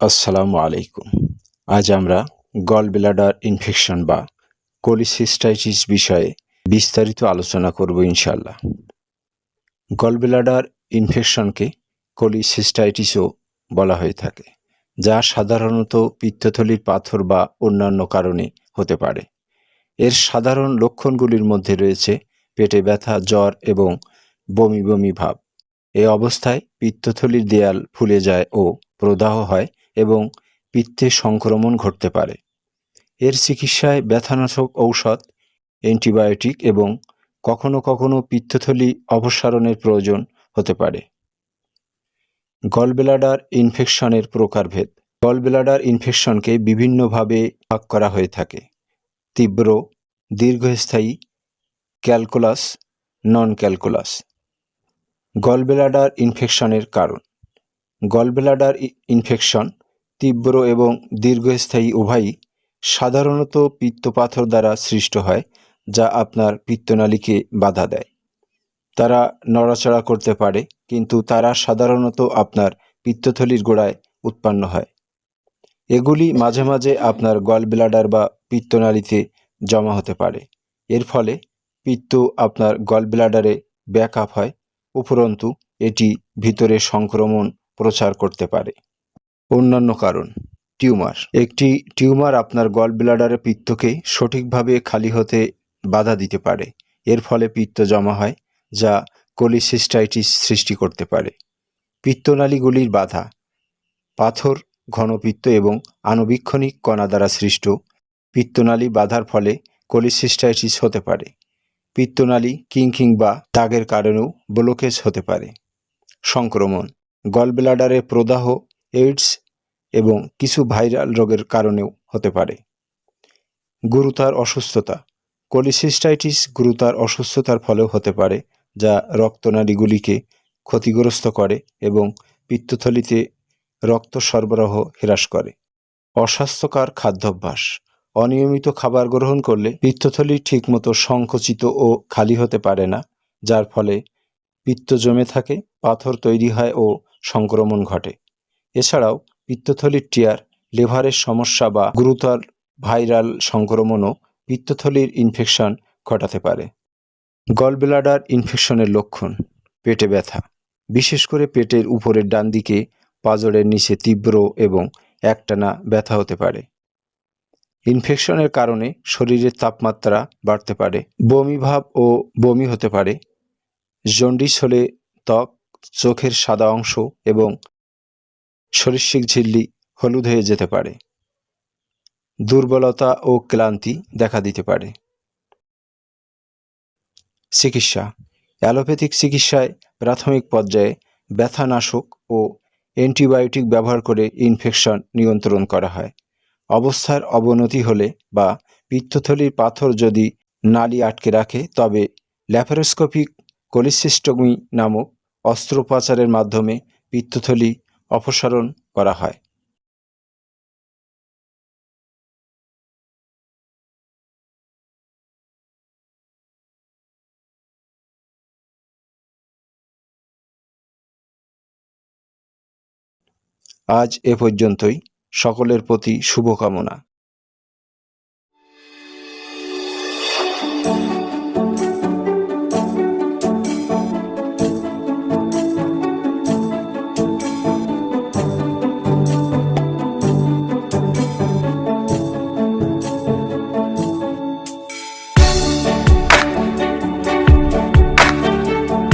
আসসালামু আলাইকুম। আজ আমরা গল ব্লাডার ইনফেকশন বা কোলিসিস্টাইটিস বিষয়ে বিস্তারিত আলোচনা করব ইনশাল্লাহ গল ব্লাডার ইনফেকশনকে কোলিসিস্টাইটিসও বলা হয়ে থাকে, যা সাধারণত পিত্তথলির পাথর বা অন্যান্য কারণে হতে পারে। এর সাধারণ লক্ষণগুলির মধ্যে রয়েছে পেটে ব্যথা, জ্বর এবং বমি বমি ভাব। এ অবস্থায় পিত্তথলির দেয়াল ফুলে যায় ও প্রদাহ হয় এবং পিত্তে সংক্রমণ ঘটতে পারে। এর চিকিৎসায় ব্যথানাশক ঔষধ, অ্যান্টিবায়োটিক এবং কখনো কখনো পিত্তথলি অপসারণের প্রয়োজন হতে পারে। গলব্লাডার ইনফেকশনের প্রকারভেদ। গলব্লাডার ইনফেকশনকে বিভিন্নভাবে ভাগ করা হয়ে থাকে। তীব্র, দীর্ঘস্থায়ী, ক্যালকুলাস নন ক্যালকুলাস গলব্লাডার ইনফেকশনের কারণ। গলব্লাডার ইনফেকশন তীব্র এবং দীর্ঘস্থায়ী উভয়ই সাধারণত পিত্তপাথর দ্বারা সৃষ্ট হয়, যা আপনার পিত্তনালীকে বাধা দেয়। তারা নড়াচড়া করতে পারে, কিন্তু তারা সাধারণত আপনার পিত্তথলির গোড়ায় উৎপন্ন হয়। এগুলি মাঝে মাঝে আপনার গল ব্লাডার বা পিত্তনালীতে জমা হতে পারে। এর ফলে পিত্ত আপনার গল ব্লাডারে ব্যাক হয়, উপরন্তু এটি ভিতরে সংক্রমণ প্রচার করতে পারে। অন্যান্য কারণ, টিউমার। একটি টিউমার আপনার গল ব্লাডারের পিত্তকে সঠিকভাবে খালি হতে বাধা দিতে পারে। এর ফলে পিত্ত জমা হয়, যা কোলিসিস্টাইটিস সৃষ্টি করতে পারে। পিত্তনালীগুলির বাধা, পাথর, ঘনপিত্ত এবং আনুবীক্ষণিক কণা দ্বারা সৃষ্ট পিত্তনালী বাধার ফলে কোলিসিস্টাইটিস হতে পারে। পিত্তনালী কিংকিং বা দাগের কারণেও ব্লকেজ হতে পারে। সংক্রমণ গলব্লাডারে প্রদাহ এইডস এবং কিছু ভাইরাল রোগের কারণেও হতে পারে। গুরুতর অসুস্থতা। কোলিসিস্টাইটিস গুরুতর অসুস্থতার ফলেও হতে পারে, যা রক্তনালীগুলিকে ক্ষতিগ্রস্ত করে এবং পিত্তথলিতে রক্ত সরবরাহ হ্রাস করে। অস্বাস্থ্যকর খাদ্যাভ্যাস। অনিয়মিত খাবার গ্রহণ করলে পিত্তথলি ঠিকমতো সংকুচিত ও খালি হতে পারে না, যার ফলে পিত্ত জমে থাকে, পাথর তৈরি হয় ও সংক্রমণ ঘটে। এছাড়াও পিত্তথলির টিয়ার, লিভারের সমস্যা বা গুরুতর ভাইরাল সংক্রমণও পিত্তথলির ইনফেকশন ঘটাতে পারে। গলব্লাডার ইনফেকশনের লক্ষণ, পেটে ব্যথা। বিশেষ করে পেটের উপরের ডান দিকে পাজরের নিচে তীব্র এবং একটানা ব্যথা হতে পারে। ইনফেকশনের কারণে শরীরের তাপমাত্রা বাড়তে পারে, বমি ভাব ও বমি হতে পারে। জন্ডিস হলে ত্বক, চোখের সাদা অংশ এবং সরিষিক ঝিল্লি হলুদ হয়ে যেতে পারে। দুর্বলতা ও ক্লান্তি দেখা দিতে পারে। চিকিৎসা। অ্যালোপ্যাথিক চিকিৎসায় প্রাথমিক পর্যায়ে ব্যথানাশক ও অ্যান্টিবায়োটিক ব্যবহার করে ইনফেকশন নিয়ন্ত্রণ করা হয়। অবস্থার অবনতি হলে বা পিত্তথলির পাথর যদি নালি আটকে রাখে, তবে ল্যাপারোস্কোপিক কোলিসিস্টমি নামক অস্ত্রোপচারের মাধ্যমে পিত্তথলি অপসারণ করা হয়। আজ এ পর্যন্তই। সকলের প্রতি শুভকামনা।